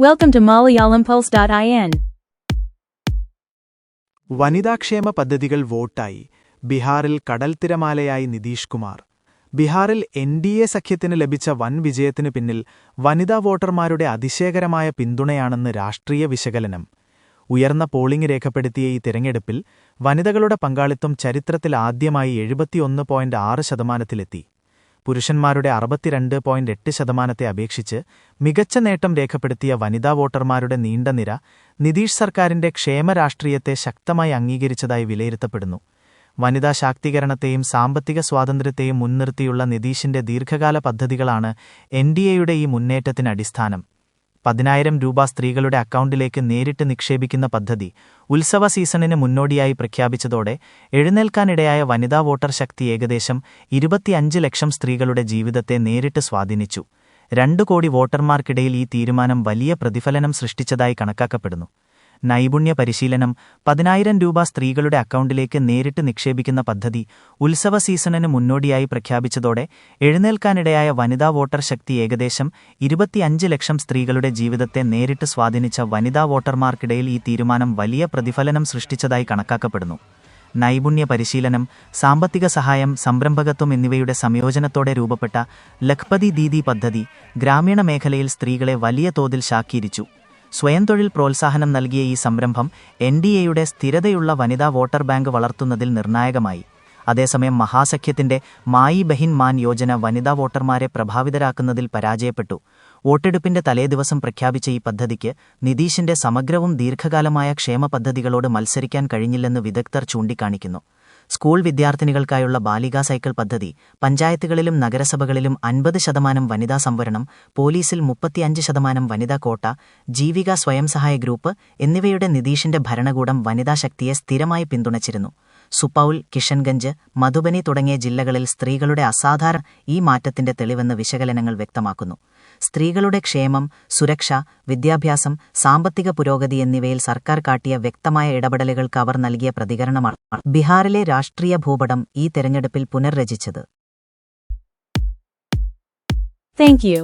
Welcome to MalayalamPulse.in. വനിതാക്ഷേമ പദ്ധതികൾ വോട്ടായി ബീഹാറിൽ കടൽത്തിരമാലയായി നിതീഷ് കുമാർ. ബീഹാറിൽ എൻ ഡി എ സഖ്യത്തിന് ലഭിച്ച വൻ വിജയത്തിനു പിന്നിൽ വനിതാ വോട്ടർമാരുടെ അതിശയകരമായ പിന്തുണയാണെന്ന് രാഷ്ട്രീയ വിശകലനം. ഉയർന്ന പോളിംഗ് രേഖപ്പെടുത്തിയ ഈ തിരഞ്ഞെടുപ്പിൽ വനിതകളുടെ പങ്കാളിത്തം ചരിത്രത്തിൽ ആദ്യമായി എഴുപത്തിയൊന്ന് പോയിന്റ് ആറ് ശതമാനത്തിലെത്തി. പുരുഷന്മാരുടെ അറുപത്തിരണ്ട് പോയിന്റ് എട്ട് ശതമാനത്തെ അപേക്ഷിച്ച് മികച്ച നേട്ടം രേഖപ്പെടുത്തിയ വനിതാ വോട്ടർമാരുടെ നീണ്ട നിര നിതീഷ് സർക്കാരിന്റെ ക്ഷേമരാഷ്ട്രീയത്തെ ശക്തമായി അംഗീകരിച്ചതായി വിലയിരുത്തപ്പെടുന്നു. വനിതാ ശാക്തീകരണത്തെയും സാമ്പത്തിക സ്വാതന്ത്ര്യത്തെയും മുൻനിർത്തിയുള്ള നിതീഷിന്റെ ദീർഘകാല പദ്ധതികളാണ് എൻ ഈ മുന്നേറ്റത്തിന് അടിസ്ഥാനം പതിനായിരം രൂപ സ്ത്രീകളുടെ അക്കൗണ്ടിലേക്ക് നേരിട്ട് നിക്ഷേപിക്കുന്ന പദ്ധതി ഉത്സവ സീസണിന് മുന്നോടിയായി പ്രഖ്യാപിച്ചതോടെ എഴുന്നേൽക്കാനിടയായ വനിതാ വോട്ടർ ശക്തി ഏകദേശം ഇരുപത്തിയഞ്ച് ലക്ഷം സ്ത്രീകളുടെ ജീവിതത്തെ നേരിട്ട് സ്വാധീനിച്ചു. രണ്ടു കോടി വോട്ടർമാർക്കിടയിൽ ഈ തീരുമാനം വലിയ പ്രതിഫലനം സൃഷ്ടിച്ചതായി കണക്കാക്കപ്പെടുന്നു. നൈപുണ്യ പരിശീലനം പതിനായിരം രൂപ സ്ത്രീകളുടെ അക്കൗണ്ടിലേക്ക് നേരിട്ട് നിക്ഷേപിക്കുന്ന പദ്ധതി ഉത്സവ സീസണിന് മുന്നോടിയായി പ്രഖ്യാപിച്ചതോടെ എഴുന്നേൽക്കാനിടയായ വനിതാ വോട്ടർ ശക്തി ഏകദേശം ഇരുപത്തിയഞ്ച് ലക്ഷം സ്ത്രീകളുടെ ജീവിതത്തെ നേരിട്ട് സ്വാധീനിച്ച വനിതാ വോട്ടർമാർക്കിടയിൽ ഈ തീരുമാനം വലിയ പ്രതിഫലനം സൃഷ്ടിച്ചതായി കണക്കാക്കപ്പെടുന്നു. നൈപുണ്യ പരിശീലനം സാമ്പത്തിക സഹായം സംരംഭകത്വം എന്നിവയുടെ സംയോജനത്തോടെ രൂപപ്പെട്ട ലഖ്പതി ദീദി പദ്ധതി ഗ്രാമീണ മേഖലയിൽ സ്ത്രീകളെ വലിയ തോതിൽ ശാക്തീകരിച്ചു. സ്വയം തൊഴിൽ പ്രോത്സാഹനം നൽകിയ ഈ സംരംഭം എൻ ഡി എയുടെ സ്ഥിരതയുള്ള വനിതാ വോട്ടർ ബാങ്ക് വളർത്തുന്നതിൽ നിർണായകമായി. അതേസമയം മഹാസഖ്യത്തിന്റെ മായി ബഹിൻ മാൻ യോജന വനിതാ വോട്ടർമാരെ പ്രഭാവിതരാക്കുന്നതിൽ പരാജയപ്പെട്ടു. വോട്ടെടുപ്പിന്റെ തലേദിവസം പ്രഖ്യാപിച്ച ഈ പദ്ധതിക്ക് നിതീഷിന്റെ സമഗ്രവും ദീർഘകാലമായ ക്ഷേമ പദ്ധതികളോട് മത്സരിക്കാൻ കഴിഞ്ഞില്ലെന്ന് വിദഗ്ധർ ചൂണ്ടിക്കാണിക്കുന്നു. സ്കൂൾ വിദ്യാർത്ഥിനികൾക്കായുള്ള ബാലികാ സൈക്കിൾ പദ്ധതി പഞ്ചായത്തുകളിലും നഗരസഭകളിലും അൻപത് ശതമാനം വനിതാ സംവരണം പോലീസിൽ മുപ്പത്തിയഞ്ച് ശതമാനം വനിതാ കോട്ട ജീവിക സ്വയം സഹായ ഗ്രൂപ്പ് എന്നിവയുടെ നിതീഷിന്റെ ഭരണകൂടം വനിതാ ശക്തിയെ സ്ഥിരമായി പിന്തുണച്ചിരുന്നു. സുപൌൽ കിഷൻഗഞ്ച് മധുബനി തുടങ്ങിയ ജില്ലകളിൽ സ്ത്രീകളുടെ അസാധാരണ ഈ മാറ്റത്തിന്റെ തെളിവെന്ന് വിശകലനങ്ങൾ വ്യക്തമാക്കുന്നു സ്ത്രീകളുടെ ക്ഷേമം സുരക്ഷ വിദ്യാഭ്യാസം സാമ്പത്തിക പുരോഗതി എന്നിവയിൽ സർക്കാർ കാട്ടിയ വ്യക്തമായ ഇടപെടലുകൾക്ക് അവർ നൽകിയ പ്രതികരണമാണ് ബീഹാറിലെ രാഷ്ട്രീയ ഭൂപടം ഈ തെരഞ്ഞെടുപ്പിൽ പുനർരചിച്ചത് Thank you.